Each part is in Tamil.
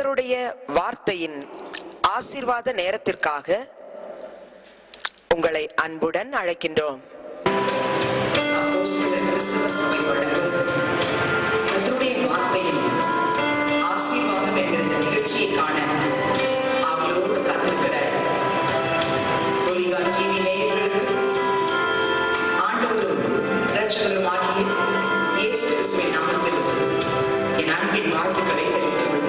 கர்த்தருடைய வார்த்தையின் ஆசிர்வாத நேரத்திற்காக உங்களை அன்புடன் அழைக்கின்றோம். வார்த்தையின் காண ஆவலோடு காத்திருக்கிற ஒலிகான் நாமத்தில் என் அன்பின் வாழ்த்துக்களை தெரிவித்துள்ளேன்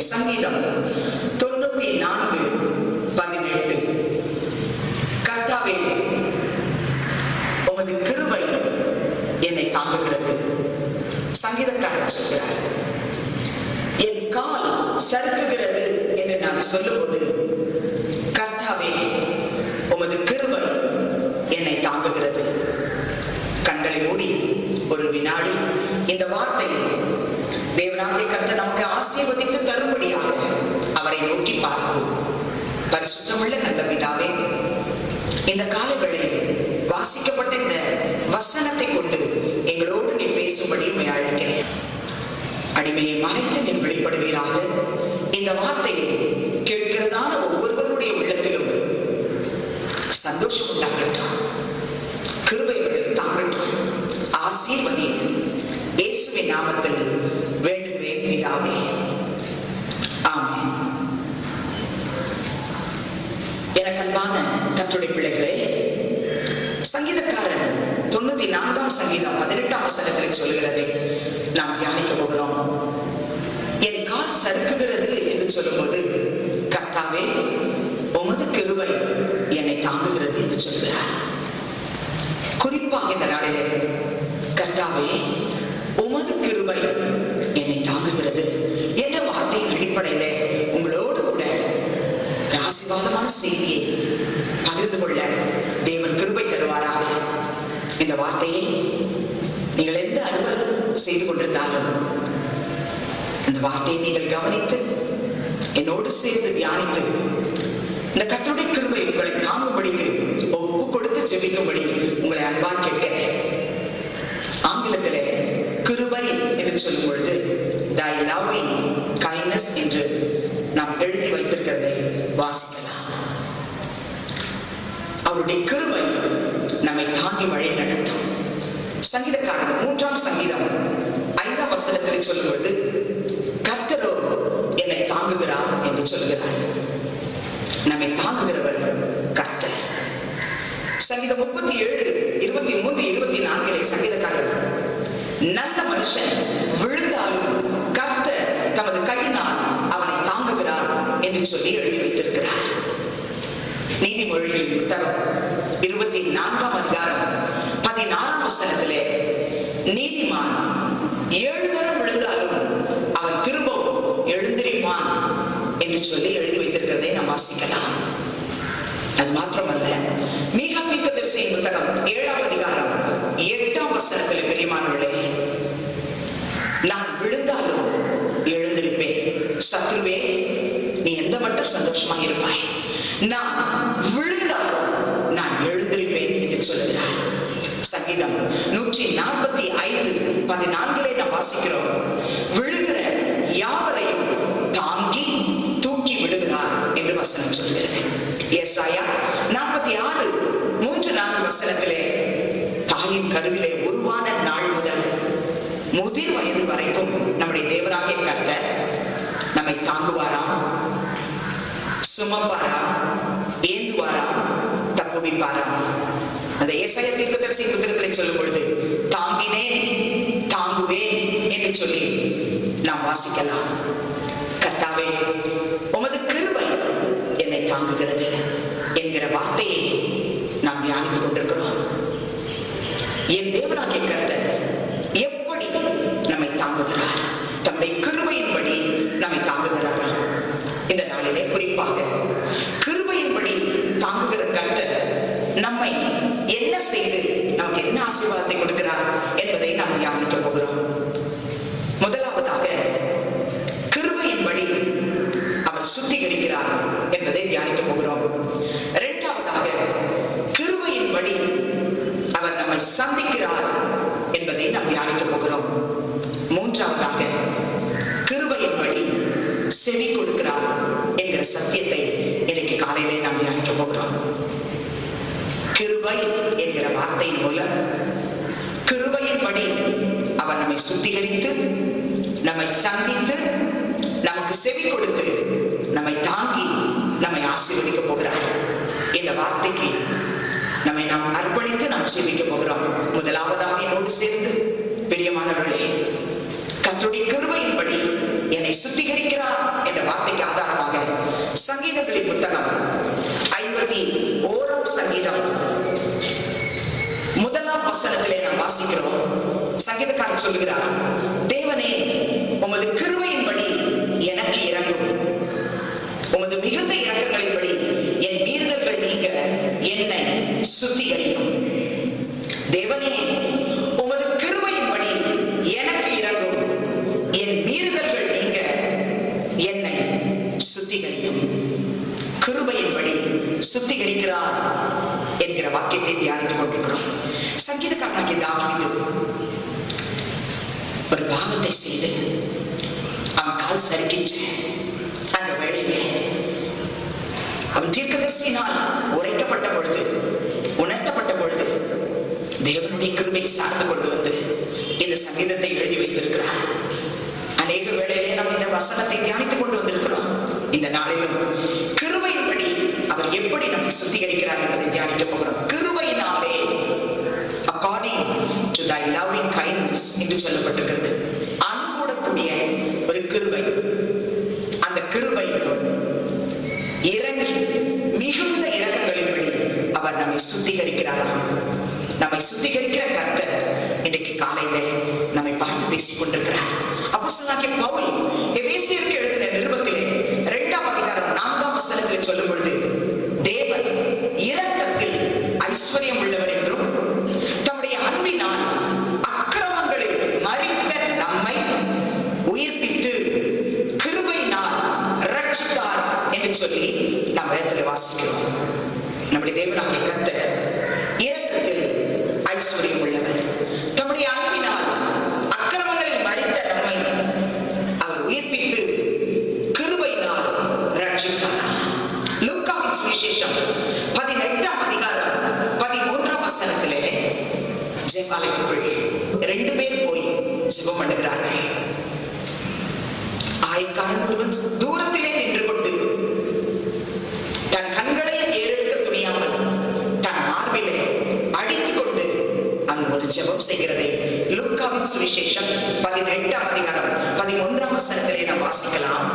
சங்கீதம் தொண்ணூத்தி நான்கு பதினெட்டு. கர்த்தாவே உமது கிருபை என்னை தாங்குகிறது. சங்கீதக்காரர் சொல்கிறார் என் கால் சறுக்குகிறது என்று நான் சொல்லும் கொடுத்த இந்த வசனத்தை கொண்டு எங்களோடு நீ பேசும்படி உண்மை அழைக்கிறேன். அடிமையை மறைத்து நீர் வெளிப்படுவீராக. இந்த வார்த்தையை கேட்கிறதான ஒவ்வொருவருடைய உள்ளத்திலும் சந்தோஷம் உண்டாகட்டும் கிருபைகளை தாங்கட்டும். ஆசீர்வதியும். இயேசுவின் நாமத்தில் இரண்டாம் சங்கீதம் பதினெட்டாம் வசனத்தில் சொல்கிறது நாம் தியானிக்க போகிறோம். என் கால் சறுக்குகிறது என்று சொல்லும்போது கர்த்தாவே உமது கிருவை என்னை தாங்குகிறது என்று சொல்கிறார். குறிப்பாக இந்த நாளிலே கர்த்தாவே உமது கிருவை என்னை தாங்குகிறது என்ற வார்த்தையின் அடிப்படையில உங்களோடு கூட ராசிவாதமான செய்தியை பகிர்ந்து கொள்ள இந்த வார்த்தையை நீங்கள் எந்த அலுவல் செய்து கொண்டிருந்தாலும் இந்த வார்த்தையை நீங்கள் கவனித்து என்னோடு சேர்ந்து தியானித்து இந்த கர்த்தருடைய கிருமை உங்களை தாங்கும்படிக்கு ஒப்பு கொடுத்து ஜெபிக்கும்படி உங்களை அன்பா கேட்கிறேன். ஆங்கிலத்திலே கிருபை என்று சொல்லும் பொழுது தை லவ்விங் கைண்ட்னஸ் என்று நாம் எழுதி வைத்திருக்கிறதை வாசிக்கலாம். அவருடைய கிருமை நம்மை தாங்கி வழி நடத்தும். சங்கீதக்காரன் மூன்றாம் சங்கீதம் ஐந்தாம் வசனத்தில் சொல்லும் பொழுது கர்த்தரோ என்னை தாங்குகிறார் என்று சொல்கிறார் நம்மை தாங்குகிறவர் கர்த்தர். சங்கீதம் முப்பத்தி ஏழு இருபத்தி மூன்று இருபத்தி நான்கிலே சங்கீதக்காரர் நல்ல மனுஷன் விழுந்தாலும் கர்த்தர் தமது கையினால் அவனை தாங்குகிறார் என்று சொல்லி எழுதி வைத்திருக்கிறார். நீதிமொழிகளின் புத்தகம் இருபத்தி நான்காம் அதிகாரம் பதினாறாம் வசனத்திலே நீதிமான் ஏழு தரம் விழுந்தாலும் அவன் திரும்பவும் எழுந்திருப்பான் என்று சொல்லி எழுதி வைத்திருக்கிறதை நாம் வாசிக்கலாம். அது மாத்திரமல்ல. மீகா தீர்க்கதரிசியின் புத்தகம் ஏழாம் அதிகாரம் எட்டாம் வசனத்தில் பெரியமானவர்களே நான் விழுந்தாலும் எழுந்திருப்பேன். சத்ருவே நீ எந்த மட்டும் சந்தோஷமாக இருப்பாய்? நான் விழுந்தாலும் நான் எழுந்திருப்பேன் என்று சொல்லுகிறார் சங்கீதம் நூற்றி நாற்பத்தி ஐந்து பதினான்கிலே நாம் வாசிக்கிறோம். விழுகிற யாவரையும் தாங்கி தூக்கி விடுகிறார் என்று வசனம் சொல்கிறது. ஏசாயா நாற்பத்தி ஆறு மூன்று நான்கு வசனத்திலே தாயின் கருவிலே உருவான நாள் முதல் முதிர் வயது வரைக்கும் நம்முடைய தேவராகிய கத்த நம்மை தாங்குவாராம் சுமப்பாராம் ஏந்துவாராம் தப்புவிப்பாராம். அந்த ஏசாய தீர்க்கதரிசி புத்திரத்திலே சொல்லும் பொழுது தாங்கினேன் தாங்குவேன் என்று சொல்லி நாம் வாசிக்கலாம். கர்த்தாவே உமது கிருபை என்னை தாங்குகிறது என்கிற வார்த்தையை நாம் தியானித்துக் கொண்டிருக்கிறோம். என் தேவனாகிய கர்த்தர் எப்படி நம்மை தாங்குகிறார்? தம்முடைய கிருபை நம்மை தாங்குகிறாரா இந்த நாளிலே குறிப்பாக கிருபையின்படி தாங்குகிற கர்த்தர் நம்மை என்ன செய்து நமக்கு என்ன ஆசீர்வாதத்தை கொடுக்கிறார் என்பதை நாம் தியானிக்க போகிறோம் முதலாவதாக கிருபையின்படி அவர் சுத்திகரிக்கிறார் என்பதை தியானிக்க போகிறோம் இரண்டாவதாக கிருபையின்படி அவர் நம்மை சந்திக்கிறார் என்பதை நாம் தியானிக்க போகிறோம் மூன்றாவதாக கிருபையின்படி செவி கொடுக்கிறார் என்கிற சத்தியத்தை இன்னைக்கு காலையிலே நாம் தியானிக்க போகிறோம் கிருபை என்கிற வார்த்தையின் மூலம் கிருபையின்படி அவர் நம்மை சுத்திகரித்து நம்மை சந்தித்து நமக்கு செவி கொடுத்து நம்மை தாங்கி நம்மை ஆசீர்வதிக்க போகிறார். இந்த வார்த்தைக்கு நம்மை நாம் அர்ப்பணித்து நாம் சேமிக்க போகிறோம். முதலாவதாக என்னோடு சேர்ந்து பெரியமானவர்களே கத்துடைய கிருபையின்படி என்னை சுத்திகரிக்கிறார் என்ற வார்த்தைக்கு ஆதாரமாக சங்கீதங்களின் புத்தகம் ஐம்பத்தி ஓரம் சங்கீதம். முதலாம் வசனத்திலே நாம் வாசிக்கிறோம். சங்கீதக்காரன் சொல்லுகிறார் தேவனே உமது கிருபையின்படி எனக்கு இறங்கும் உமது மிகுந்த இறக்கங்களின்படி என் மீறுதல்கள் நீங்க என்னை சுத்திகரிக்கும். தேவனே உமது கிருபையின்படி எனக்கு இறங்கும் என் மீறுதல்கள் நீங்க என்னை சுத்திகரிக்கும். கிருபையின்படி சுத்திகரிக்கிறார் என்கிற வாக்கியத்தை தியானித்துக் கொண்டிருக்கிறோம். சங்கீதக்காரனாகிய தாவீது ஒரு பாவத்தை செய்து அவன் கால் சறுக்கிச்சு அந்த வேளையிலே அவன் தீர்க்கதரிசியினால் உரைக்கப்பட்ட பொழுது உணர்த்தப்பட்ட பொழுது தேவனுடைய கிருமையை சார்ந்து கொண்டு வந்து இந்த சங்கீதத்தை எழுதி வைத்திருக்கிறார். அநேக வேளையிலே நாம் இந்த வசனத்தை தியானித்துக் கொண்டு வந்திருக்கிறோம். இந்த நாளிலும் கிருமையின்படி அவர் எப்படி நம்மை சுத்திகரிக்கிறார் என்பதை தியானிக்க போகிறோம். கிருமையினாலே according to thy loving kindness என்று சொல்லப்பட்டிருக்கிறது அன்போடக்கூடிய ஒரு கிருபை அந்த கிருபை இறங்கி மிகுந்த இரக்கங்களின்படி அவர் நம்மை சுத்திகரிக்கிறாராம் நம்மை சுத்திகரிக்கிற கர்த்தர் இன்றைக்கு காலையில நம்மை பார்த்து பேசிக் கொண்டிருக்கிறார் அப்போ சொன்னாங்க பவுல் ஜெபம் செய்கிறது. லுக்காவின் சுவிசேஷம் பதினெட்டாம் அதிகாரம் பதினொன்றாம் வசனத்திலே நாம் வாசிக்கலாம்.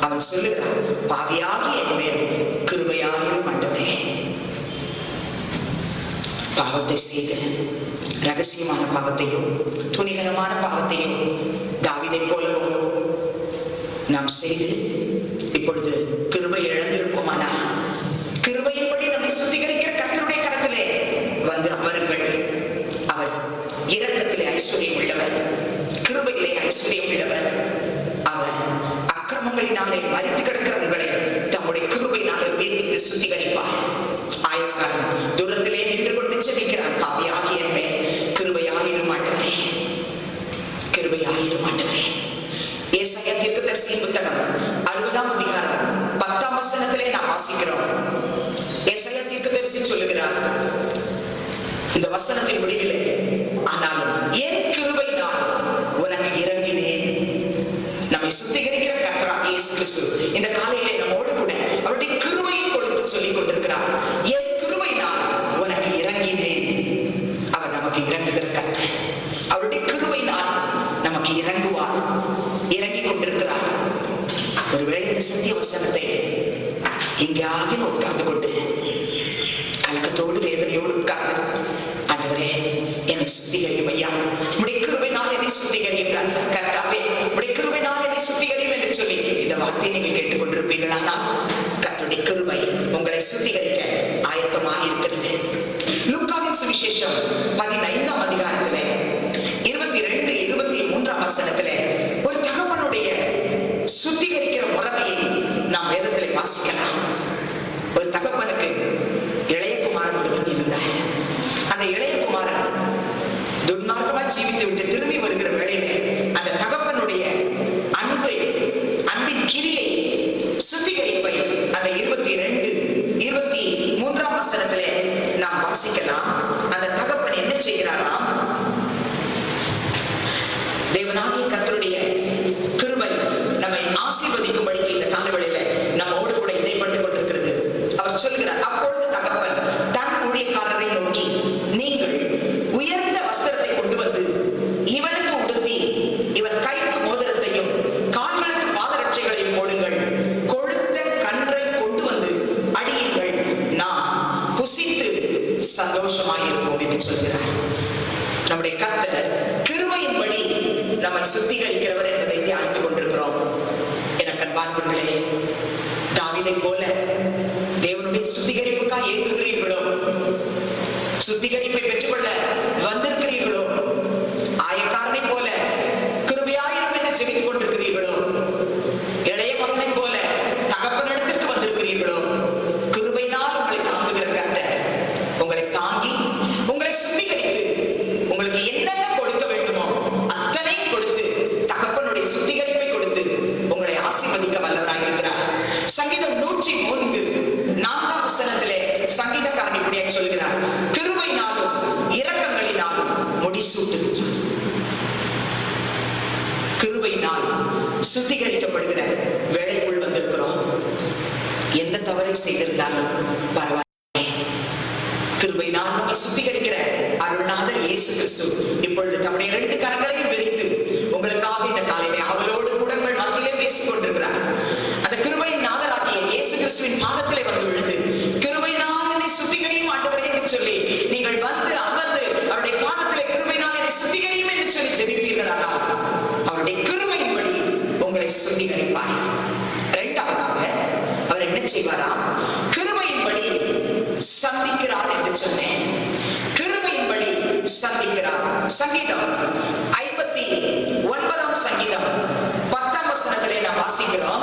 அவன் சொல்லுகிறான் பாவியாக என் மேல் கிருபையாயிரும் ஆண்டவரே. பாவத்தை செய்து ரகசியமான பாவத்தையும் துணிகரமான பாவத்தையும் தாவிதை போலவும் நாம் செய்து ஆரம்பத்தை நீங்கள் கேட்டுக்கொண்டிருப்பீர்களானால் கத்துடைய கருவை உங்களை சுத்திகரிக்க ஆயத்தமாக இருக்கிறது. லுக்காவின் சுவிசேஷம் பதினைந்தாம் அதிகாரத்துல இருபத்தி ரெண்டு இருபத்தி மூன்றாம் வசனத்துல ஒரு தகவனுடைய சுத்திகரிக்கிற முறையை நாம் வேதத்துல வாசிக்கலாம். ஒரு தகப்பனுக்கு இளையகுமாரன் ஒருவன் இருந்தார். அந்த இளையகுமாரன் துன்மார்க்கமா ஜீவித்து விட்டு திரும்பி வருகிற வேலையில அவர் சொல்கிறார் செய்திருந்தாலும் பரவாயில்லை. கிருபை நான் நம்மை சுத்தி செய்வாராம் கிருமையின்படி சந்திக்கிறார் என்று சொன்னேன். கிருமையின்படி சந்திக்கிறார். சங்கீதம் ஐம்பத்தி ஒன்பதாம் சங்கீதம் பத்தாம் வசனத்திலே நாம் வாசிக்கிறோம்.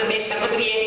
também sabedoria.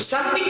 Sabe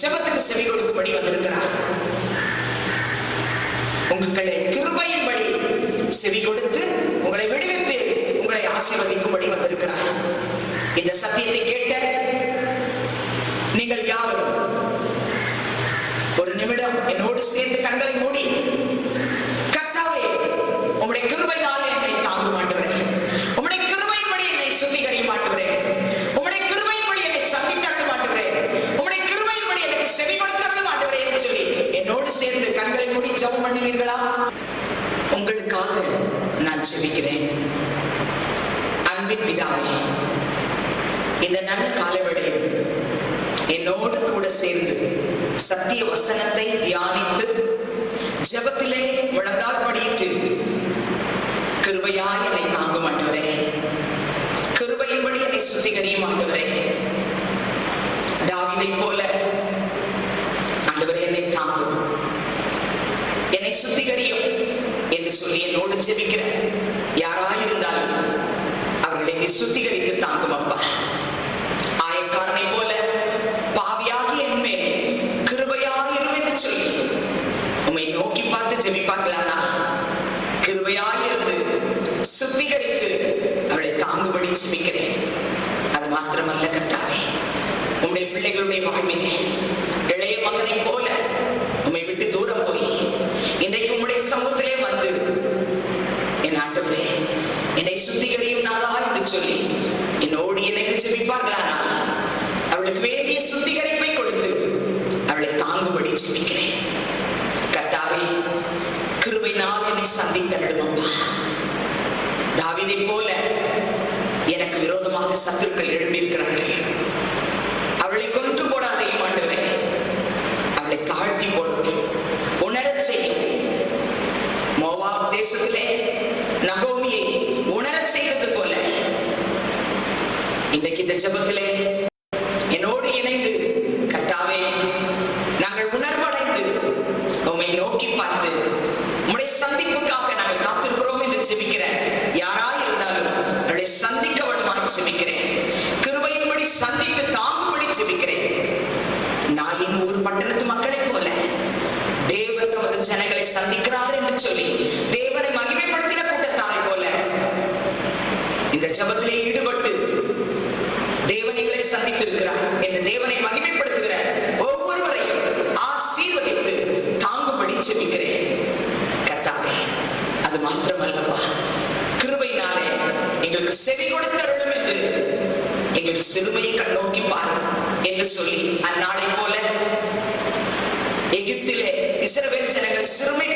ஜபத்துக்கு செவி கொடுக்கும்படி வந்திருக்கிறார். உங்களை கிருபையின்படி செவி கொடுத்து உங்களை விடுவித்து உங்களை ஆசீர்வதிக்கும்படி வந்திருக்கிறார். இந்த சத்தியத்தை கேட்ட நீங்கள் யாவரும் ஒரு நிமிடம் என்னோடு சேர்ந்து கண்களை மூடி உங்களுக்காக நான் செபிக்கிறேன். அன்பின் பிதாவே இந்த நல்ல காலவெளியில் என்னோடு கூட சேர்ந்து சத்திய வசனத்தை தியானித்து ஜபத்திலே முழ செபிக்கிற யாராயிருந்தாலும் அவர்களை விசுத்தி ஜெபிப்பார்களானா அவளுக்கு வேண்டிய சுத்திகரிப்பை கொடுத்து அவளை தாங்கும்படி ஜெபிக்கிறேன். கர்த்தாவே கிருவை நாள் என்னை அப்பா. தாவிதை போல எனக்கு விரோதமாக சத்துருக்கள் எழும்பியிருக்கிறார்கள். சொல்லி தேவனை மகிமைப்படுத்தின கூட்டத்தாரை போல. இந்த ஜபத்திலே ஈடுபட்டு தேவன் எங்களை சந்தித்திருக்கிறார் என்று தேவனை மகிமைப்படுத்துகிற ஒவ்வொருவரையும் ஆசீர்வதித்து தாங்கும்படி செபிக்கிறேன் கத்தாவே அது மாத்திரமல்லப்பா. கிருபையினாலே எங்களுக்கு செவி கொடுத்தருளும் என்று எங்கள் சிறுமையை கண்ணோக்கி பாரு என்று சொல்லி அந்நாளை போல எகிப்திலே இஸ்ரவேல் சிறுமை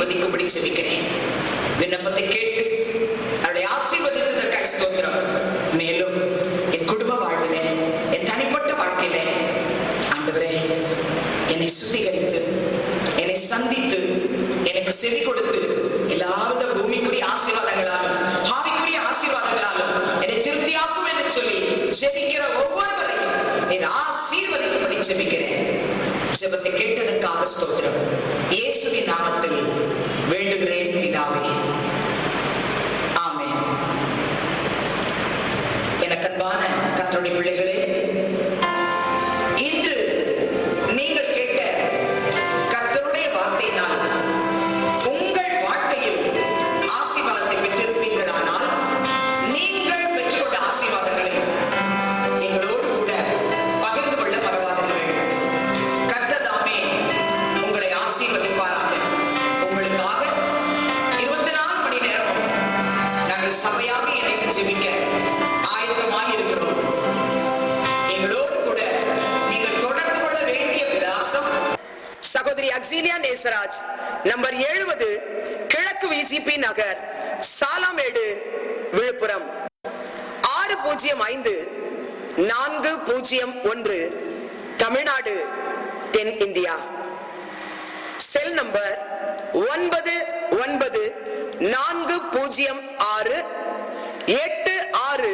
ஆசீர்வதிக்கும்படி செவிக்கிறேன் விண்ணப்பத்தை கேட்டு அவளை ஆசீர்வதித்ததற்காக ஸ்தோத்திரம். மேலும் என் குடும்ப வாழ்விலே என் தனிப்பட்ட வாழ்க்கையிலே ஆண்டவரே என்னை சுத்திகரித்து என்னை சந்தித்து எனக்கு செவி கொடுத்து எல்லாவித பூமிக்குரிய ஆசீர்வாதங்களாலும் ஹாவிக்குரிய ஆசீர்வாதங்களாலும் என்னை திருப்தியாக்கும் என்று சொல்லி ஜெபிக்கிற ஒவ்வொருவரையும் என் ஆசீர்வதிக்கும்படி ஜெபிக்கிறேன். ஜெபத்தை கேட்டதற்காக ஸ்தோத்திரம். பூஜ்ஜியம் ஒன்று தமிழ்நாடு தென் இந்தியா. செல் நம்பர் ஒன்பது ஒன்பது நான்கு பூஜ்ஜியம் ஆறு எட்டு ஆறு